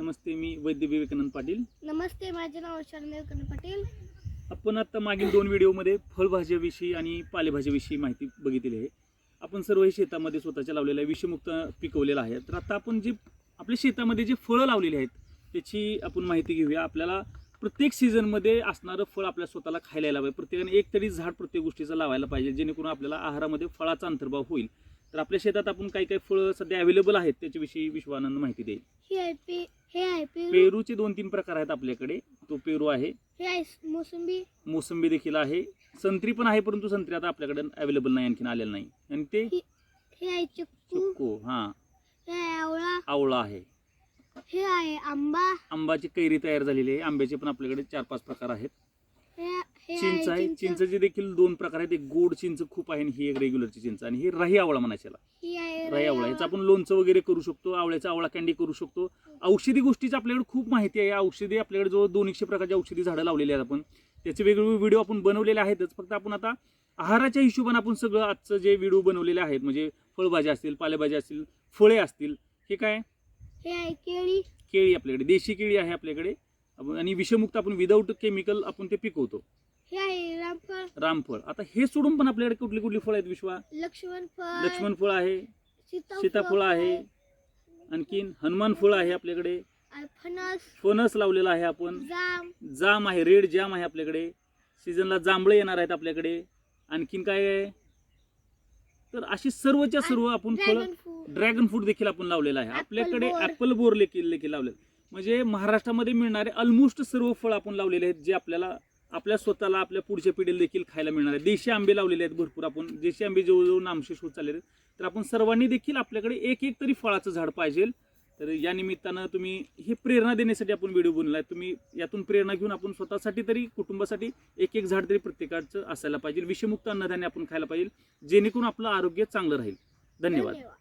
नमस्ते मी वैद्य विवेकानंद पाटील. नमस्ते माझे नाव शरणदेव कर्ण पाटील. आपण आता मागील दोन व्हिडिओमध्ये फळभाज्याविषयी आणि पालेभाज्याविषयी माहिती बघितली आहे. आपण सर्व हे शेतामध्ये स्वतःच्या लावलेल्या विषमुक्त पिकवलेलं आहे. तर आता आपण जे आपल्या शेतामध्ये जे फळं लावलेली आहेत त्याची आपण माहिती घेऊया. आपल्याला प्रत्येक सीझनमध्ये असणारं फळ आपल्या स्वतःला खायला यायला पाहिजे. प्रत्येकाने एक तरी झाड प्रत्येक गोष्टीचं लावायला पाहिजे जेणेकरून आपल्याला आहारामध्ये फळाचा अंतर्भाव होईल. तर आपल्या शेतात आपण काही काही फळं सध्या अवेलेबल आहेत त्याच्याविषयी विश्वानंद माहिती देईल. हे आहे पे हे आहे पेरू पेरूचे दोन तीन प्रकार आहेत आपल्याकडे. तो पेरू आहे. हे आहे मोसंबी. मोसंबी देखील आहे. संत्री पण आहे परंतु संत्री आता आपल्याकडे अवेलेबल नाही आणखीन आलेलं नाही. आणि ते हे आहे चिक्कू. चुक्को हा. हे आहे आवळा. आवळा आहे. हे आहे आंबा. आंबाची कैरी तयार झालेली आहे. आंब्याचे पण आपल्याकडे चार पाच प्रकार आहेत. चिंच आहे. चिंचचे देखील दोन प्रकार आहेत. एक गोड चिंच खूप आहे आणि ही एक रेग्युलरची चिंच. आणि ही राही आवळा म्हणायची. ही राई आवळा. याचं आपण लोणचं वगैरे करू शकतो आवळ्याचा आवळा कॅन्डी करू शकतो. औषधी गोष्टीची आपल्याकडे खूप माहिती आहे. औषधी आपल्याकडे जो दोन एकशे प्रकारची औषधी झाडं लावलेली आहेत आपण. त्याचे वेगवेगळे व्हिडिओ आपण बनवलेले आहेतच. फक्त आपण आता आहाराच्या हिशोबाने आपण सगळं आजचं जे व्हिडिओ बनवलेले आहेत म्हणजे फळभाज्या असतील पालेभाज्या असतील फळे असतील हे काय? आहे केळी. केळी आपल्याकडे. देशी केळी आहे आपल्याकडे. आपण- आणि विषमुक्त आपण विदाऊट केमिकल आपण ते पिकवतो. हे आहे रामफळ. रामफळ. आता हे सोडून पण आपल्याकडे कुठली कुठली फळ आहेत विश्वा? लक्ष्मण फळ. लक्ष्मण फळ आहे सीताफळ सीताफळ आहे आणखीन हनुमान फळ आहे आपल्याकडे. फणस. फणस लावलेला आहे आपण. जाम. जाम आहे रेड जाम आहे आपल्याकडे. सीझनला जांभळे येणार आहेत आपल्याकडे. आणखीन काय आहे? तर अशी सर्वच्या सर्व आपण फळं ड्रॅगन फ्रूट ड्रॅगन फ्रूट देखील आपण लावलेला आहे. आपल्याकडे बोर. ऍपल बोर देखील देखील लावले म्हणजे महाराष्ट्रामध्ये मिळणारे ऑलमोस्ट सर्व फळ आपण लावलेले आहेत जे आपल्याला आपल्या स्वतःला आपल्या पुढच्या पिढीला देखील खायला मिळणार आहे. देशी आंबे लावलेले आहेत भरपूर आपण. देशी आंबे जवळजवळ नामशेष होत चाललेले आहेत. तर आपण सर्वांनी देखील आपल्याकडे एक एक तरी फळाचं झाड पाहिजे. तर या निमित्तानं तुम्ही ही प्रेरणा देण्यासाठी आपण व्हिडिओ बनला आहे. तुम्ही यातून प्रेरणा घेऊन आपण स्वतःसाठी तरी कुटुंबासाठी एक एक झाड तरी प्रत्येकाचं असायला पाहिजे. विषमुक्त अन्नधान्य आपण खायला पाहिजे. जेणेकरून आपलं आरोग्य चांगलं राहील. धन्यवाद. धन्यवाद.